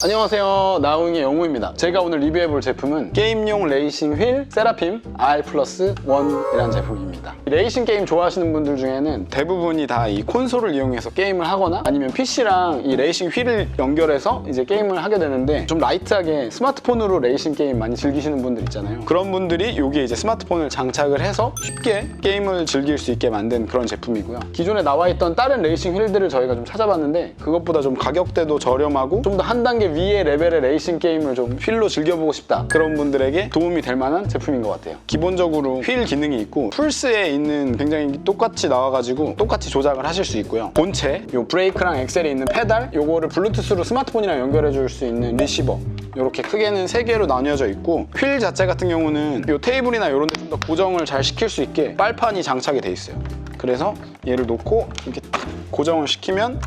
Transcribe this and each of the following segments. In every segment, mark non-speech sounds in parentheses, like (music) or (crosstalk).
안녕하세요. 나웅의 영우입니다. 제가 오늘 리뷰해볼 제품은 게임용 레이싱 휠 세라핌 R 플러스 1이라는 제품입니다. 이 레이싱 게임 좋아하시는 분들 중에는 대부분이 다 이 콘솔을 이용해서 게임을 하거나 아니면 PC랑 이 레이싱 휠을 연결해서 이제 게임을 하게 되는데 좀 라이트하게 스마트폰으로 레이싱 게임 많이 즐기시는 분들 있잖아요. 그런 분들이 여기에 이제 스마트폰을 장착을 해서 쉽게 게임을 즐길 수 있게 만든 그런 제품이고요. 기존에 나와 있던 다른 레이싱 휠들을 저희가 좀 찾아봤는데 그것보다 좀 가격대도 저렴하고 좀 더 한 단계 위의 레벨의 레이싱 게임을 좀 휠로 즐겨보고 싶다. 그런 분들에게 도움이 될 만한 제품인 것 같아요. 기본적으로 휠 기능이 있고 풀스에 있는 굉장히 똑같이 나와가지고 똑같이 조작을 하실 수 있고요. 본체 요 브레이크랑 엑셀이 있는 페달 요거를 블루투스로 스마트폰이랑 연결해 줄 수 있는 리시버. 이렇게 크게는 세 개로 나뉘어져 있고 휠 자체 같은 경우는 요 테이블이나 이런 데 좀 더 고정을 잘 시킬 수 있게 빨판이 장착이 돼 있어요. 그래서 얘를 놓고 이렇게 고정을 시키면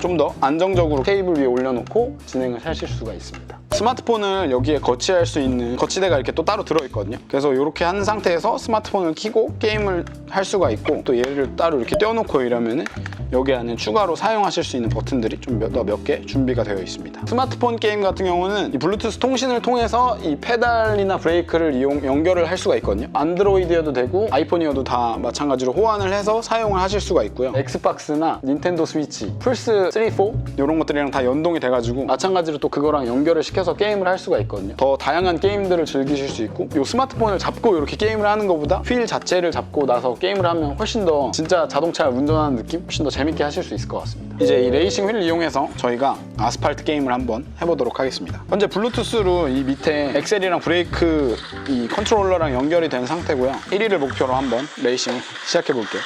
좀 더 안정적으로 테이블 위에 올려놓고 진행을 하실 수가 있습니다. 스마트폰을 여기에 거치할 수 있는 거치대가 이렇게 또 따로 들어있거든요. 그래서 이렇게 한 상태에서 스마트폰을 켜고 게임을 할 수가 있고 또 얘를 따로 이렇게 떼어놓고 이러면 은 여기 안에 추가로 사용하실 수 있는 버튼들이 좀몇몇개 준비가 되어 있습니다. 스마트폰 게임 같은 경우는 이 블루투스 통신을 통해서 이 페달이나 브레이크를 이용 연결을 할 수가 있거든요. 안드로이드여도 되고 아이폰이어도 다 마찬가지로 호환을 해서 사용을 하실 수가 있고요. 엑스박스나 닌텐도 스위치, 플스 3, 4 이런 것들이랑 다 연동이 돼가지고 마찬가지로 또 그거랑 연결을 시켜서 게임을 할 수가 있거든요. 더 다양한 게임들을 즐기실 수 있고 이 스마트폰을 잡고 이렇게 게임을 하는 것보다 휠 자체를 잡고 나서 게임을 하면 훨씬 더 진짜 자동차 운전하는 느낌 훨씬 더 재밌게 하실 수 있을 것 같습니다. 이제 이 레이싱 휠을 이용해서 저희가 아스팔트 게임을 한번 해보도록 하겠습니다. 현재 블루투스로 이 밑에 엑셀이랑 브레이크 이 컨트롤러랑 연결이 된 상태고요. 1위를 목표로 한번 레이싱 시작해 볼게요.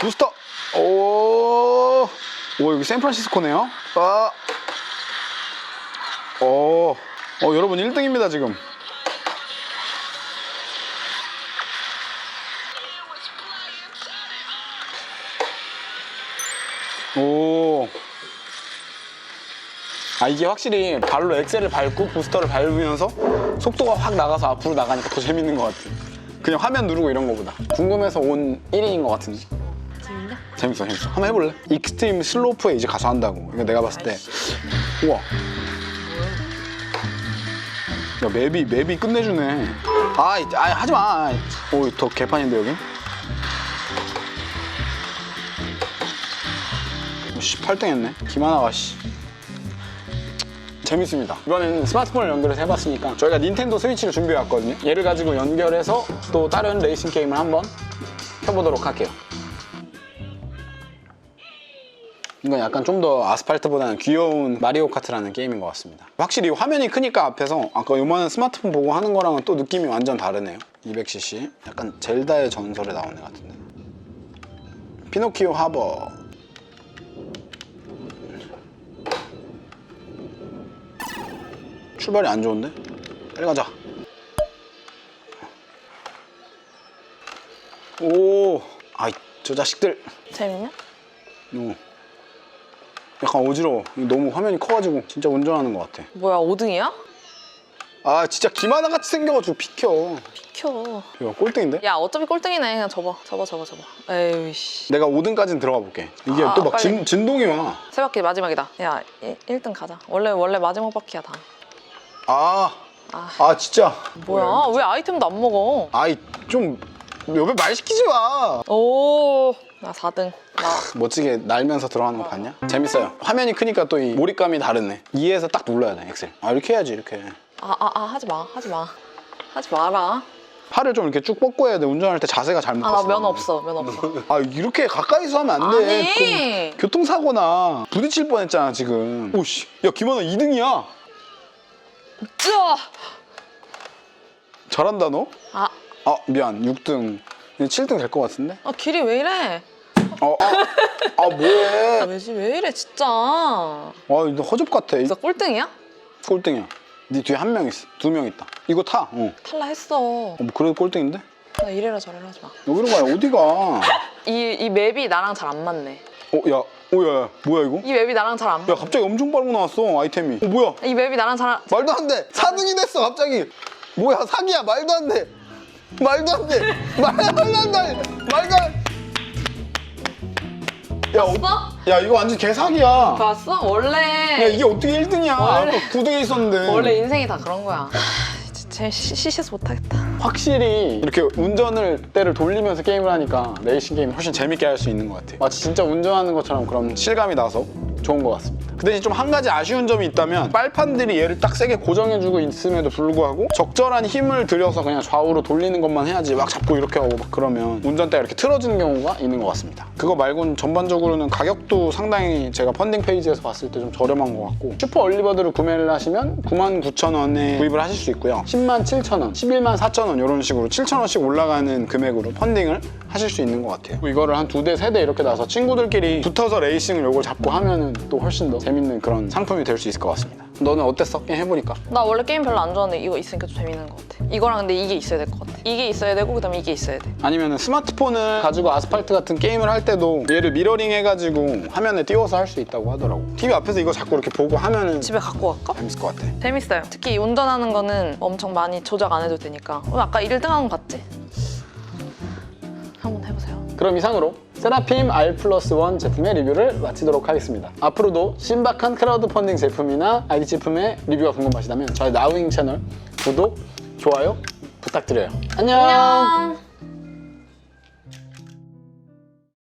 부스터! 오, 오 여기 샌프란시스코네요. 아, 오, 어 여러분 1등입니다 지금. 오. 아 이게 확실히 발로 엑셀을 밟고 부스터를 밟으면서 속도가 확 나가서 앞으로 나가니까 더 재밌는 것 같아. 그냥 화면 누르고 이런 거보다. 궁금해서 온 1인인 것 같은데. 재밌어 재밌어. 한번 해볼래? 익스트림 슬로프에 이제 가서 한다고. 이거 내가 봤을 때 우와. 야 맵이 맵이 끝내주네. 아, 이- 아 하지 마. 오더 개판인데 여기. 씨 8등 했네. 김하나가 씨. 재밌습니다. 이번에는 스마트폰을 연결해서 해봤으니까 저희가 닌텐도 스위치를 준비해왔거든요. 얘를 가지고 연결해서 또 다른 레이싱 게임을 한번 켜보도록 할게요. 이건 약간 좀 더 아스팔트보다는 귀여운 마리오 카트라는 게임인 것 같습니다. 확실히 화면이 크니까 앞에서 아까 요만한 스마트폰 보고 하는 거랑은 또 느낌이 완전 다르네요. 200cc. 약간 젤다의 전설에 나오는 애 같은데. 피노키오 하버. 출발이 안 좋은데? 빨리 가자. 오, 아이, 저 자식들. 재밌냐? 어. 약간 어지러워. 너무 화면이 커가지고 진짜 운전하는 것 같아. 뭐야 5등이야? 아 진짜 김하나 같이 생겨가지고 비켜. 비켜 이거 꼴등인데? 야 어차피 꼴등이네 그냥 접어 접어 접어 접어 에이 씨 내가 5등까지는 들어가 볼게. 이게 아, 또 막 빨리. 진동이 와. 세 바퀴 마지막이다 야 1, 등 가자 원래 원래 마지막 바퀴야 다 아, 아. 아 진짜. 뭐야 왜 아이템도 안 먹어 아이 좀 옆에 말 시키지 마. 오나 4등 나 멋지게 날면서 들어가는 거 봤냐? 재밌어요. 화면이 크니까 또 이 몰입감이 다르네. 2에서 딱 눌러야 돼 엑셀. 아 이렇게 해야지 이렇게. 아, 아, 아, 하지 마, 하지 마. 하지 마라. 팔을 좀 이렇게 쭉 뻗고 해야 돼. 운전할 때 자세가 잘못 아, 봤어. 나 면 없어, 면 없어. 아 이렇게 가까이서 하면 안 돼. 아니. 그럼 교통사고나 부딪힐 뻔했잖아 지금. 오씨, 야 김하나 2등이야. 쯔아! 잘한다 너. 아, 아 미안 6등. 이제 7등 될 것 같은데? 아, 길이 왜 이래? 어, 아, 아 뭐해? 아, 왜지, 왜 이래, 진짜. 아, 너 허접 같아. 진짜 꼴등이야? 꼴등이야. 네 뒤에 한 명 있어. 두 명 있다. 이거 타. 어. 탈락했어. 어, 뭐 그래도 꼴등인데? 나 이래라 저래라 하지 마. 여기로 가야 어디가? (laughs) 이, 이 맵이 나랑 잘 안 맞네. 어, 야, 어, 야, 야, 뭐야 이거? 이 맵이 나랑 잘안 야, 맞네. 갑자기 엄청 빠르고 나왔어 아이템이. 어, 뭐야? 이 맵이 나랑 잘 안... 말도 안 돼. 4등이 됐어 갑자기. 뭐야 사기야 말도 안 돼. 말도 안 돼. 말도 안 돼. 말도 안. 야, 봤어? 야 이거 완전 개사기야. 봤어? 원래 야 이게 어떻게 1등이야? 원래- 아까 9등에 있었는데. 원래 인생이 다 그런 거야. 제 시시해서 못하겠다. 확실히 이렇게 운전을 때를 돌리면서 게임을 하니까 레이싱 게임이 훨씬 재밌게 할 수 있는 것 같아요. 마치 진짜 운전하는 것처럼 그런 실감이 나서 좋은 것 같습니다. 그 대신 좀 한 가지 아쉬운 점이 있다면 빨판들이 얘를 딱 세게 고정해주고 있음에도 불구하고 적절한 힘을 들여서 그냥 좌우로 돌리는 것만 해야지 막 잡고 이렇게 하고 막 그러면 운전대가 이렇게 틀어지는 경우가 있는 것 같습니다. 그거 말고는 전반적으로는 가격도 상당히 제가 펀딩 페이지에서 봤을 때 좀 저렴한 것 같고 슈퍼 얼리버드를 구매를 하시면 99,000원에 구입을 하실 수 있고요. 10만 7천원, 11만 4천원 이런 식으로 7천원씩 올라가는 금액으로 펀딩을 하실 수 있는 것 같아요. 이거를 한 두 대, 세 대 이렇게 나서 친구들끼리 붙어서 레이싱을 이걸 잡고 하면은 또 훨씬 더 재밌는 그런 상품이 될 수 있을 것 같습니다. 너는 어땠어? 게임 해보니까? 나 원래 게임 별로 안 좋아하는데 이거 있으니까 좀 재밌는 것 같아. 이거랑 근데 이게 있어야 될 것 같아. 이게 있어야 되고 그다음에 이게 있어야 돼. 아니면 스마트폰을 가지고 아스팔트 같은 게임을 할 때도 얘를 미러링 해가지고 화면에 띄워서 할 수 있다고 하더라고. TV 앞에서 이거 자꾸 이렇게 보고 하면은 집에 갖고 갈까? 재밌을 것 같아. 재밌어요. 특히 운전하는 거는 엄청 많이 조작 안 해도 되니까. 오늘 아까 1등 하는 거 봤지? 한번 해보세요. 그럼 이상으로 세라핌 R 플러스 원 제품의 리뷰를 마치도록 하겠습니다. 앞으로도 신박한 크라우드 펀딩 제품이나 아이디 제품의 리뷰가 궁금하시다면 저희 나우잉 채널 구독, 좋아요 부탁드려요. 안녕. 안녕.